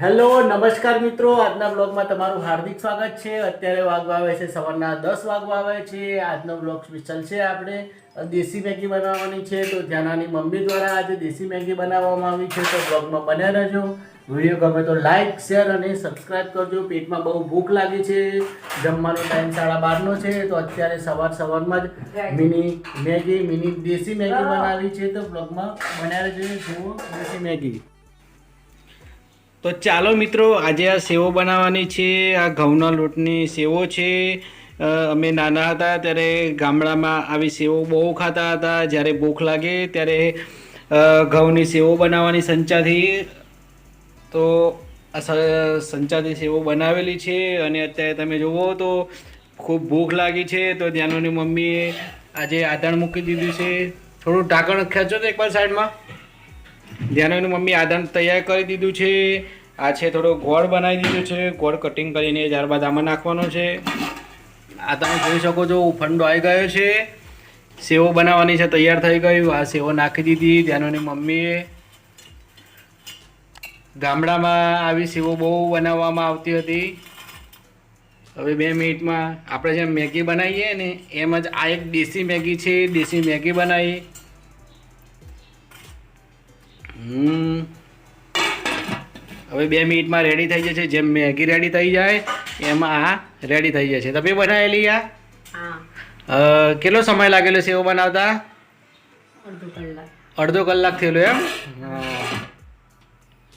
Hello નમસ્કાર મિત્રો. આજના બ્લોગમાં તમારું હાર્દિક સ્વાગત છે. અત્યારે વાગવા આવે છે સવારના દસ વાગવા આવે છે. આજનો બ્લોગ સ્પેશિયલ છે આપણે. દેશી મેગી બનાવવાની છે તો ધ્યાનાની મમ્મી દ્વારા આજે દેશી મેગી બનાવવામાં આવી છે તો બ્લોગમાં બન્યા રહેજો. વીડિયો ગમે તો લાઇક શેર અને સબસ્ક્રાઈબ કરજો. પેટમાં બહુ ભૂખ લાગી છે. જમવાનો ટાઈમ સાડા બારનો છે તો અત્યારે સવાર સવારમાં જ mini Maggi mini desi Maggi બનાવી છે તો બ્લોગમાં બન્યા રહેજો. જુઓ દેશી મેગી. તો ચાલો મિત્રો, આજે આ સેવો બનાવવાની છે, આ ઘઉંના લોટની સેવો છે. અમે નાના હતા ત્યારે ગામડામાં આવી સેવો બહુ ખાતા હતા. જ્યારે ભૂખ લાગે ત્યારે ઘઉંની સેવો બનાવવાની સંચાથી, તો આ સંચાથી સેવો બનાવેલી છે. અને અત્યારે તમે જુઓ તો ખૂબ ભૂખ લાગી છે. તો ત્યાંની મમ્મીએ આજે આધાણ મૂકી દીધું છે. થોડું ઢાંકણ ખેંચો તો એકવાર સાઈડમાં. ધ્યાનોની મમ્મી આધાર તૈયાર કરી દીધું છે. આ છે થોડો ગોળ બનાવી દીધો છે. ગોળ કટિંગ કરીને ત્યારબાદ આમાં નાખવાનો છે. આ તમે જોઈ શકો છો, ઉફંડો આવી ગયો છે. સેવો બનાવવાની છે, તૈયાર થઈ ગયું. આ સેવો નાખી દીધી ધ્યાનોની મમ્મીએ. ગામડામાં આવી સેવો બહુ બનાવવામાં આવતી હતી. હવે બે મિનિટમાં આપણે જેમ મેગી બનાવીએ ને એમ જ આ એક દેશી મેગી છે, દેશી મેગી બનાવી. હમ. હવે બે મિનિટમાં રેડી થઈ જશે. જેમ મેગી રેડી થઈ જાય એમાં આ રેડી થઈ જશે. તમે બનાવેલી આ? કેટલો સમય લાગેલો સેવો બનાવતા? અડધો કલાક. અડધો કલાક થયેલો એમ? હા.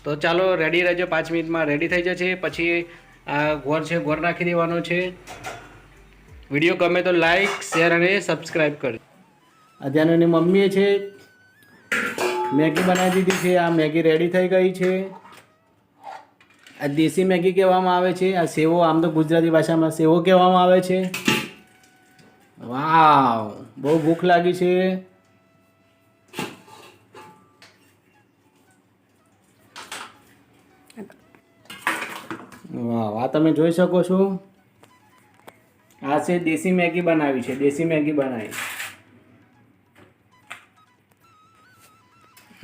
તો ચાલો રેડી રહેજો. પાંચ મિનિટમાં રેડી થઈ જશે. પછી આ ગોળ છે ગોળ નાખી દેવાનો છે. વીડિયો ગમે તો લાઈક શેર અને સબસ્ક્રાઈબ કરજો. અધ્યાનોની મમ્મીએ છે મેગી બનાવી દીધી છે. આ મેગી રેડી થઈ ગઈ છે. આ દેશી મેગી કહેવામાં આવે છે, આ સેવો આમ તો ગુજરાતી ભાષામાં સેવો કહેવામાં આવે છે. વાવ, બહુ ભૂખ લાગી છે. વાવ, આ તમે જોઈ શકો છો. આ છે દેશી મેગી બનાવી છે, દેશી મેગી બનાવી.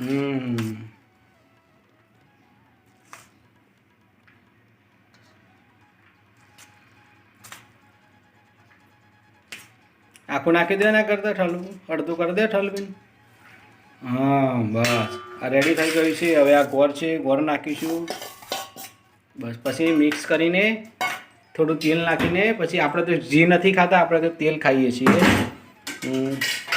હમ. આખું નાખી દે ના કરતા ઠલવું. અડધું કરી દે ઠલવીને. હા, બસ. આ રેડી થઈ ગયું છે. હવે આ ગોળ છે. ગોળ નાખીશું. બસ, પછી મિક્સ કરીને થોડું તેલ નાખીને પછી આપણે તો ઘી નથી ખાતા, આપણે તો તેલ ખાઈએ છીએ.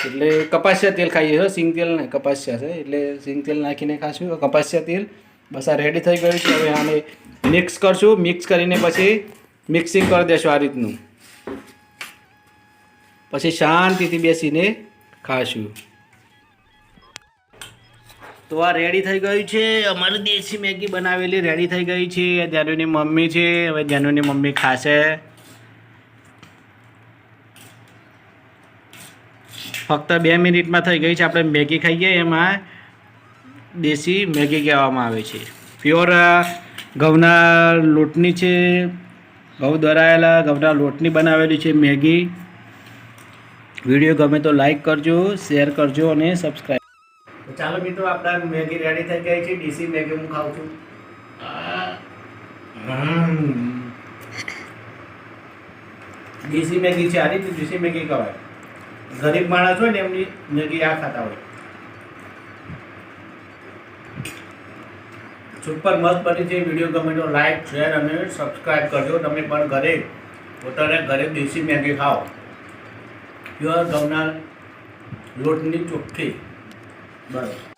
એટલે કપાસિયા તેલ ખાઈએ છીએ. સિંગ તેલ નહીં, કપાસિયા છે. એટલે સિંગ તેલ નાખીને ખાશું. કપાસિયા તેલ. બસ, આ રેડી થઈ ગયું છે. હવે આને મિક્સ કરશું. મિક્સ કરીને પછી મિક્સિંગ કરી દેશું આ રીતનું. પછી શાંતિથી બેસીને ખાશું. તો આ રેડી થઈ ગયું છે. અમારી દેશી મેગી બનાવેલી રેડી થઈ ગઈ છે. જાનુની મમ્મી છે. હવે જાનુની મમ્મી ખાશે. ફક્ત બે મિનિટમાં થઈ ગઈ છે. આપણે મેગી ખાઈએ. એમાં દેશી મેગી કહેવામાં આવે છે. પ્યોર ઘઉંના લોટની છે. ઘઉં દરાયેલા ઘઉંના લોટની બનાવેલી છે મેગી. વીડિયો ગમે તો લાઈક કરજો, શેર કરજો અને સબસ્ક્રાઈબ ચાલો મિત્રો, આપણા મેગી રેડી થઈ ગઈ છે. ડીસી મેગી હું ખાઉં છું. દેશી મેગી છે આ રીતે ડીસી મેગી કહેવાય. ગરીબ માણસ હોય ને, એમની મેગી આ ખાતા હોય. સુપર મસ્ત બની છે. વીડિયો ગમે તો લાઈક, શેર અને સબસ્ક્રાઈબ કરજો. તમે પણ ઘરે, પોતાને ઘરે દેશી મેગી ખાઓ. પ્યોર ઘઉંના લોટની ચોખ્ખી બરાબર